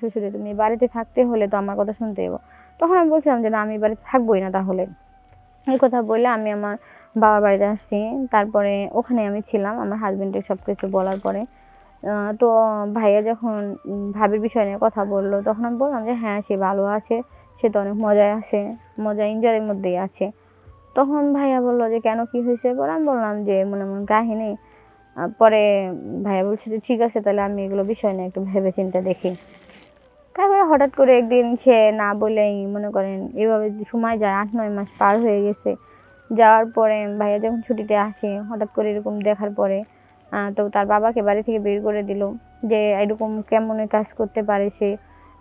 শ্বশুরে, তুমি বাড়িতে থাকতে হলে তো আমার কথা শুনতে হবে তখন আমি বলছিলাম যে, না, আমি বাড়িতে থাকবোই না তাহলে। এই কথা বলে আমি আমার বাবার বাড়িতে আসছি। তারপরে ওখানে আমি ছিলাম আমার হাজবেন্ডের সব কিছু বলার পরে। তো ভাইয়া যখন ভাবির বিষয় নিয়ে কথা বলল, তখন আমি বললাম যে হ্যাঁ সে ভালো আছে, সে তো অনেক মজায় আছে মজা এনজয়ের মধ্যেই আছে। তখন ভাইয়া বলল যে, কেন কি হয়েছে? পরে আমি বললাম যে, মনে মনে কাহিনী। পরে ভাইয়া বলছে যে, ঠিক আছে, তাহলে আমি এগুলো বিষয় নিয়ে একটু ভেবে চিন্তে দেখি। তারপরে হঠাৎ করে একদিন সে না বলেই মনে করেন এভাবে সময় যায়, আট, নয় মাস পার হয়ে গেছে। যাওয়ার পরে ভাইয়া যখন ছুটিতে আসে, হঠাৎ করে এরকম দেখার পরে তো তার বাবাকে বাড়ি থেকে বের করে দিল যে এরকম কেমন কাজ করতে পারে সে।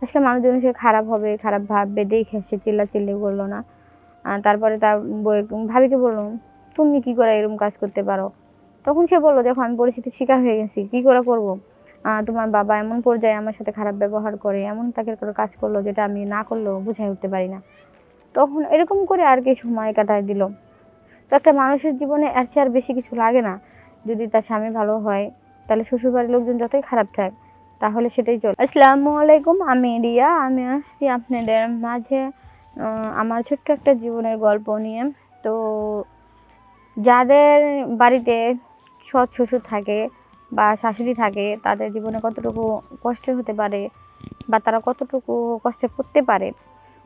আসলে মানুষজন সে খারাপ হবে, খারাপ ভাববে, দেখে সে চিল্লাচিল্লি করল না। তারপরে তার বই ভাবিকে বলল, তুমি কি করে এরকম কাজ করতে পারো? তখন সে বলল, দেখো, আমি পরিস্থিতির শিকার হয়ে গেছি, কি করে করব? তোমার বাবা এমন পর্যায়ে আমার সাথে খারাপ ব্যবহার করে, এমন তাকে কোনো কাজ করল যেটা আমি না করলেও বুঝাই উঠতে পারি না। তখন এরকম করে আর কি সময় কাটায় দিল। তো একটা মানুষের জীবনে এর চেয়ে আর বেশি কিছু লাগে না। যদি তার স্বামী ভালো হয়, তাহলে শ্বশুরবাড়ির লোকজন যতই খারাপ থাক, তাহলে সেটাই চলে। আসসালামু আলাইকুম, আমি রিয়া, আমি আসছি আপনাদের মাঝে আমার ছোট্ট একটা জীবনের গল্প নিয়ে। তো যাদের বাড়িতে সৎ শ্বশুর থাকে বা শাশুড়ি থাকে, তাদের জীবনে কতটুকু কষ্টের হতে পারে বা তারা কতটুকু কষ্টে পড়তে পারে,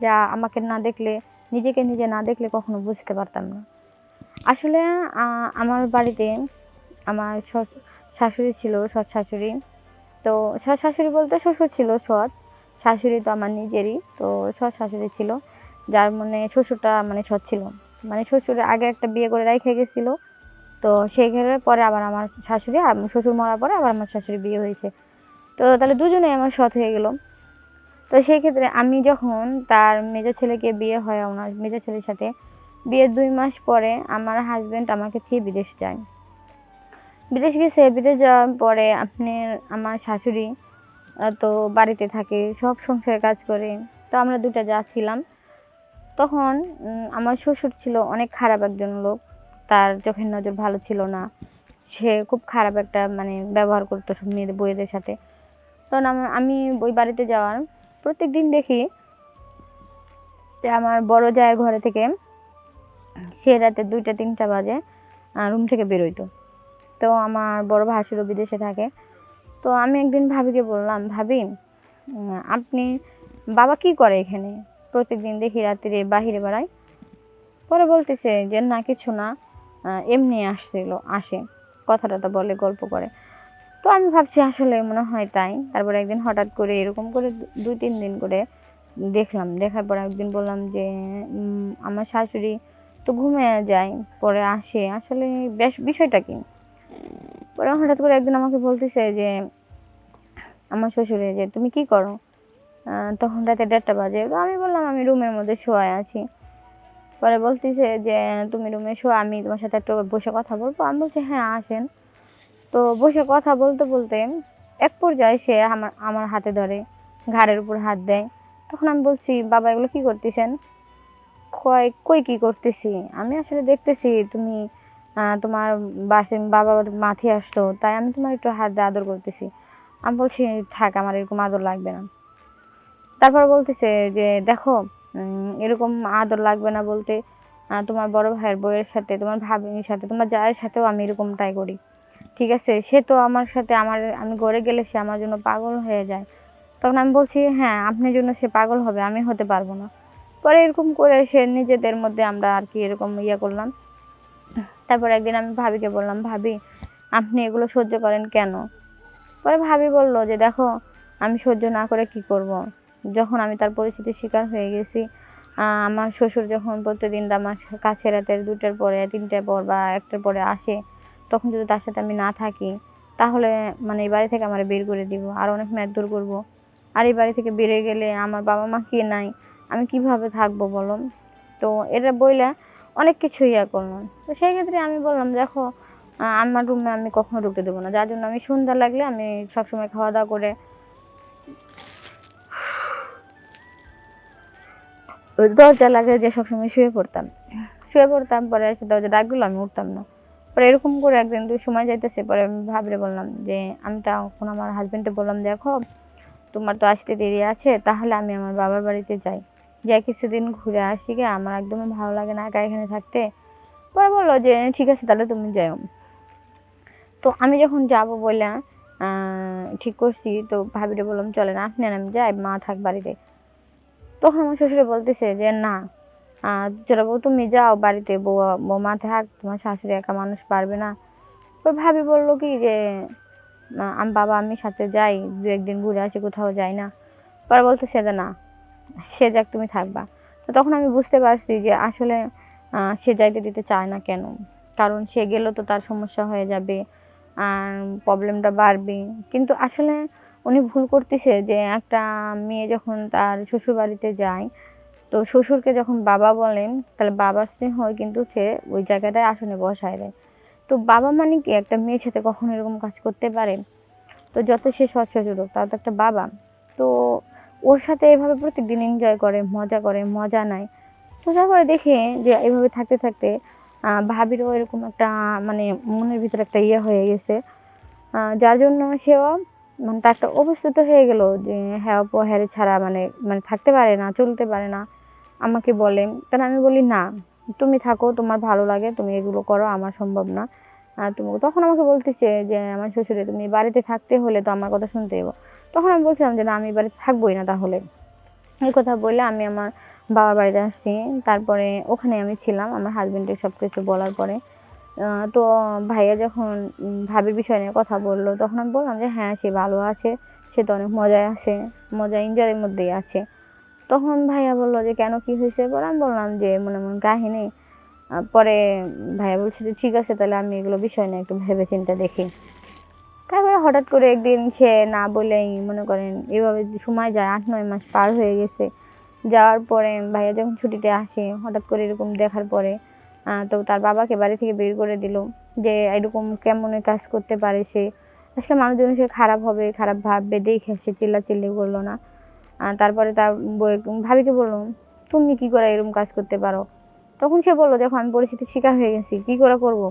যা আমাকে না দেখলে, নিজেকে নিজে না দেখলে কখনো বুঝতে পারতাম না। আসলে আমার বাড়িতে আমার শাশুড়ি ছিল সৎ শাশুড়ি। তো সৎ শাশুড়ি বলতে শ্বশুর ছিল সৎ, শাশুড়ি তো আমার নিজেরই, তো সৎ শাশুড়ি ছিল। যার মানে শ্বশুরটা মানে সৎ ছিল। মানে শ্বশুরের আগে একটা বিয়ে করে রেখে গেছিল। তো ঘরের পরে আবার আমার শাশুড়ি শ্বশুর মরার পরে আবার আমার শাশুড়ি বিয়ে হয়েছে। তো তাহলে দুজনেই আমার সৎ হয়ে গেল। তো সেই ক্ষেত্রে আমি যখন তার মেজো ছেলেকে বিয়ে হয়, ওনার মেজো ছেলের সাথে, বিয়ের দুই মাস পরে আমার হাজব্যান্ড আমাকে থেকে বিদেশ যায়। বিদেশ গেছে, বিদেশ যাওয়ার পরে আপনি আমার শাশুড়ি তো বাড়িতে থাকে, সব সংসারের কাজ করে। তো আমরা দুটা যা ছিলাম তখন আমার শ্বশুর ছিল অনেক খারাপ একজন লোক। তার চোখের নজর ভালো ছিল না। সে খুব খারাপ একটা মানে ব্যবহার করতো সব মেয়েদের, বইয়েদের সাথে। তখন আমি ওই বাড়িতে যাওয়ার প্রত্যেক দিন দেখি যে আমার বড় জায়ের ঘরে থেকে সে রাতে দুইটা, তিনটা বাজে রুম থেকে বেরোইতো। তো আমার বড় ভাসুরও বিদেশে থাকে। তো আমি একদিন ভাবিকে বললাম, ভাবি আপনি বাবা কি করে এখানে? প্রত্যেকদিন দেখি রাত্রিরে বাহিরে বেড়ায়। পরে বলতেছে যে, না, কিছু না। এমনি আসছিল, আসে, কথাটা তো বলে, গল্প করে। তো আমি ভাবছি আসলে মনে হয় তাই। তারপরে একদিন হঠাৎ করে এরকম করে দুই, তিন দিন করে দেখলাম। দেখার পর একদিন বললাম যে আমার শাশুড়ি তো ঘুমিয়ে যায়, পরে আসে। আসলে বেশ বিষয়টা কি? পরে হঠাৎ করে একদিন আমাকে বলতেছে যে, আমার শ্বশুরে যে, তুমি কি করো? তখন রাতে দেড়টা বাজে। তো আমি বললাম, আমি রুমের মধ্যে শোয়া আছি। পরে বলতেছে যে, তুমি রুমে শো আমি তোমার সাথে একটু বসে কথা বলব। আমি বলছি হ্যাঁ আসেন। তো বসে কথা বলতে বলতে এক পর্যায়ে সে আমার আমার হাতে ধরে, ঘাড়ের উপর হাত দেয়। তখন আমি বলছি, বাবা, এগুলো কি করতেছেন? কয়, কই কি করতেছি? আমি আসলে দেখতেছি, তুমি তোমার বাসে বাবা মাথে আসছো, তাই আমি তোমার একটু হাত দিয়ে আদর করতেছি। আমি বলছি, থাক, আমার এরকম আদর লাগবে না। তারপর বলতেছে যে, দেখো এরকম আদর লাগবে না বলতে তোমার বড় ভাইয়ের বউয়ের সাথে, তোমার ভাবির সাথে, তোমার জায়ের সাথেও আমি এরকম এরকমটাই করি। ঠিক আছে? সে তো আমার সাথে আমার, আমি ঘরে গেলে সে আমার জন্য পাগল হয়ে যায়। তখন আমি বলছি হ্যাঁ আপনার জন্য সে পাগল হবে, আমি হতে পারব না। পরে এরকম করে সে নিজেদের মধ্যে আমরা আর কি এরকম ইয়ে করলাম। তারপর একদিন আমি ভাবিকে বললাম, ভাবি, আপনি এগুলো সহ্য করেন কেন? পরে ভাবি বলল যে, দেখো, আমি সহ্য না করে কি করব। যখন আমি তার পরিস্থিতির শিকার হয়ে গেছি আমার শ্বশুর যখন প্রতিদিন আমার কাছে রাতের দুটার পরে, তিনটার পর বা একটার পরে আসে, তখন যদি তার সাথে আমি না থাকি, তাহলে মানে এই বাড়ি থেকে আমার বের করে দিব, আর অনেক দূর করব। আর এই বাড়ি থেকে বেরিয়ে গেলে আমার বাবা মা কে নাই? আমি কীভাবে থাকব বলো তো এটা বইলে অনেক কিছু ইয়া করলাম। তো সেই ক্ষেত্রে আমি বললাম, দেখো আমার রুমে আমি কখনো ঢুকতে দেবো না। যার জন্য আমি সন্ধ্যা লাগলে আমি সবসময় খাওয়া দাওয়া করে দরজা লাগিয়ে যে সবসময় শুয়ে পড়তাম। শুয়ে পড়তাম, পরে এসে দরজা ডাকগুলো আমি উঠতাম না। পরে এরকম করে একদিন দুই সময় যাইতেছে, পরে আমি ভাবলে বললাম যে, আমি তখন আমার হাজবেন্ডে বললাম, দেখো, তোমার তো আসতে দেরি আছে, তাহলে আমি আমার বাবার বাড়িতে যাই। যাই কিছুদিন ঘুরে আসি গে আমার একদমই ভালো লাগে না একা এখানে থাকতে। পরে বলল যে, ঠিক আছে, তাহলে তুমি যাও তো আমি যখন যাব বলে ঠিক করছি, তো ভাবিরে বললাম, চলেন, আপনি আমি যাই, মা থাক বাড়িতে। তখন আমার শ্বশুরে বলতেছে যে না আহ, জোড়াবু তুমি যাও বাড়িতে বউ বৌমা থাক তোমার শাশুড়ি একা মানুষ পারবে না। ওই ভাবি বলল কি যে আমি বাবা আমি সাথে যাই দু একদিন ঘুরে আসি কোথাও যাই না। পরে বলতেছে যে না সে যাক তুমি থাকবা। তো তখন আমি বুঝতে পারছি যে আসলে সে যাইতে দিতে চায় না কেন? কারণ সে গেলেও তো তার সমস্যা হয়ে যাবে আর প্রবলেমটা বাড়বে কিন্তু আসলে উনি ভুল করতেছে যে একটা মেয়ে যখন তার শ্বশুর বাড়িতে যায়, তো শ্বশুরকে যখন বাবা বলেন, তাহলে বাবার স্নেহ কিন্তু সে ওই জায়গাটায় আসনে বসায় দেয়। তো বাবা মানে কি? একটা মেয়ের সাথে কখনো এরকম কাজ করতে পারে? তো যত সে শ্বশুর হোক তাও তো একটা বাবা। তো ওর সাথে এভাবে প্রতিদিন এনজয় করে, মজা করে, মজা নেয়। তো তারপরে দেখে যে এভাবে থাকতে থাকতে ভাবিরও এরকম একটা মানে মনের ভিতরে একটা ইয়ে হয়ে গেছে। যার জন্য সেও মানে তার একটা অবস্থিত হয়ে গেল যে হ্যাঁ অপু হ্যারে ছাড়া মানে মানে থাকতে পারে না, চলতে পারে না। আমাকে বলে কারণ আমি বলি, না, তুমি থাকো, তোমার ভালো লাগে, তুমি এগুলো করো, আমার সম্ভব না। তুমি, তখন আমাকে বলতেছে যে, আমার শ্বশুরে, তুমি বাড়িতে থাকতে হলে তো আমার কথা শুনতে হবে তখন আমি বলছিলাম যে, না, আমি বাড়িতে থাকবোই না তাহলে। এই কথা বলে আমি আমার বাবার বাড়িতে আসছি। তারপরে ওখানে আমি ছিলাম আমার হাজবেন্ডের সব কিছু বলার পরে। তো ভাইয়া যখন ভাবির বিষয় নিয়ে কথা বলল, তখন আমি বললাম যে হ্যাঁ সে ভালো আছে, সে তো অনেক মজায় আছে মজা এনজয়ের মধ্যেই আছে। তখন ভাইয়া বলল যে, কেন কি হয়েছে? পরে আমি বললাম যে, মনে মনে কাহিনী। পরে ভাইয়া বলছে যে, ঠিক আছে, তাহলে আমি এগুলো বিষয় নিয়ে একটু ভেবে চিন্তে দেখি। তারপরে হঠাৎ করে একদিন সে না বলেই মনে করেন, এভাবে সময় যায়, আট, নয় মাস পার হয়ে গেছে। যাওয়ার পরে ভাইয়া যখন ছুটিতে আসে, হঠাৎ করে এরকম দেখার পরে তো তার বাবাকে বাড়ি থেকে বের করে দিল যে এরকম কেমন কাজ করতে পারে সে। আসলে মানুষজন সে খারাপ হবে, খারাপ ভাববে, দেখে সে চিল্লাচিল্লি করল না। তারপরে তার বই ভাবিকে বলল, তুমি কি করে এরকম কাজ করতে পারো? তখন সে বলল, দেখো, আমি পরিস্থিতির শিকার হয়ে গেছি, কি করে করব?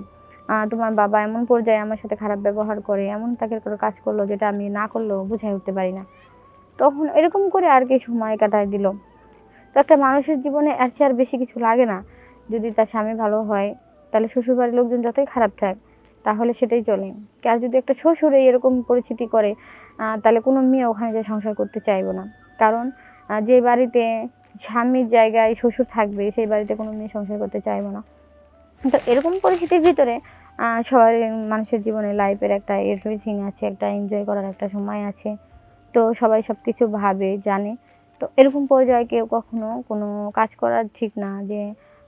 তোমার বাবা এমন পর্যায়ে আমার সাথে খারাপ ব্যবহার করে, এমন তাকে করে কাজ করল যেটা আমি না করলেও বুঝাই উঠতে পারি না। তখন এরকম করে আর কি সময় কাটায় দিল। তো একটা মানুষের জীবনে এর চেয়ে আর বেশি কিছু লাগে না। যদি তার স্বামী ভালো হয়, তাহলে শ্বশুরবাড়ির লোকজন যতই খারাপ থাক, তাহলে সেটাই চলে। আর যদি একটা শ্বশুরে এরকম পরিস্থিতি করে তাহলে কোনো মেয়ে ওখানে যে সংসার করতে চাইব না। কারণ যে বাড়িতে স্বামীর জায়গায় শ্বশুর থাকবে, সেই বাড়িতে কোনো মেয়ে সংসার করতে চাইব না। তো এরকম পরিস্থিতির ভিতরে সবার মানুষের জীবনে লাইফের একটা এভরিথিং আছে, একটা এনজয় করার একটা সময় আছে। তো সবাই সব কিছু ভাবে, জানে। তো এরকম পর্যায়ে কেউ কখনো কোনো কাজ করার ঠিক না যে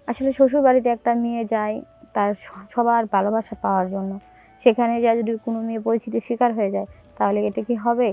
আসলে শ্বশুর বাড়িতে একটা মেয়ে যায় তার সবার ভালোবাসা পাওয়ার জন্য। সেখানে যা যদি কোনো মেয়ে পরিচিতির শিকার হয়ে যায়, তাহলে এটা কি হবে?